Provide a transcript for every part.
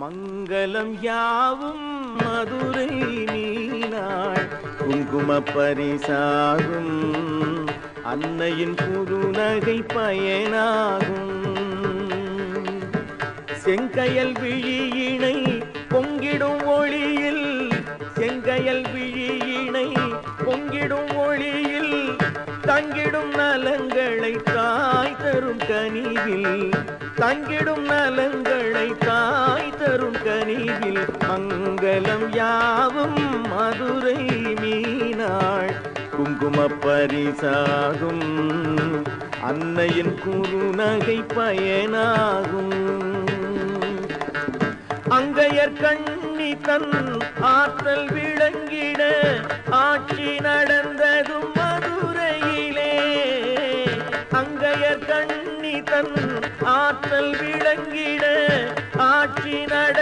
மங்களம் யாவும் மதுரை மீனாள் குங்கும பரிசாகும் அன்னையின் குறுநகை பயனாகும். செங்கயல் விழியினை பொங்கிடும் ஒளியில் செங்கயல் விழியினை பொங்கிடும் ஒளியில் தங்கிடும் நலங்களை தாய் தரும் கனிவில் தங்கிடும் நலங்களை தாய் உலகில் மங்களம் யாவும் மதுரை மீனாள். குங்கும பரிசாகும் அன்னையின் குறுநகை பயனாகும். அங்கையர் கண்ணி தன் ஆற்றல் விளங்கிட ஆட்சி நடந்ததும் மதுரையிலே. அங்கையர் கண்ணி தன் ஆற்றல் விளங்கிட ஆட்சி நட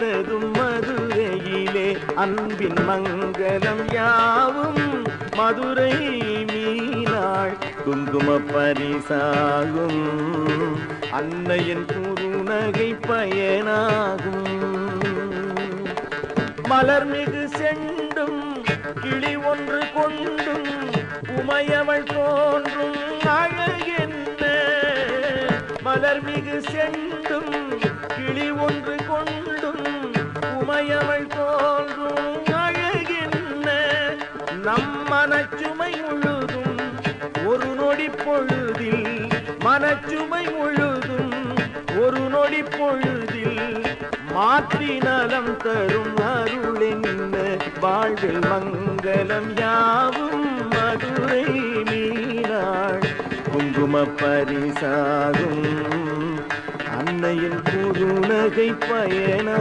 முடித்ததும் மதுரையிலே அன்பின் மங்களம் யாவும். மதுரை மீனாள் குங்கும பரிசாகும். அன்னையின் குறுநகை பயனாகும். மலர்மிகு செண்டும் கிளி ஒன்று கொண்டும் உமையவள் தோன்றும் அழகென்ன மலர்மிகு செண்டும் கிளி ஒன்று மனச்சுமை முழுதும் ஒரு நொடி பொழுதில் மனச்சுமை முழுதும் ஒரு நொடி பொழுதில் மாற்றி நலம் தரும் அருளென்ன வாழ்வில் மங்களம் யாவும் மதுரை மீனாள் குங்கும பரிசாகும் அன்னையின் குருநகை பயனா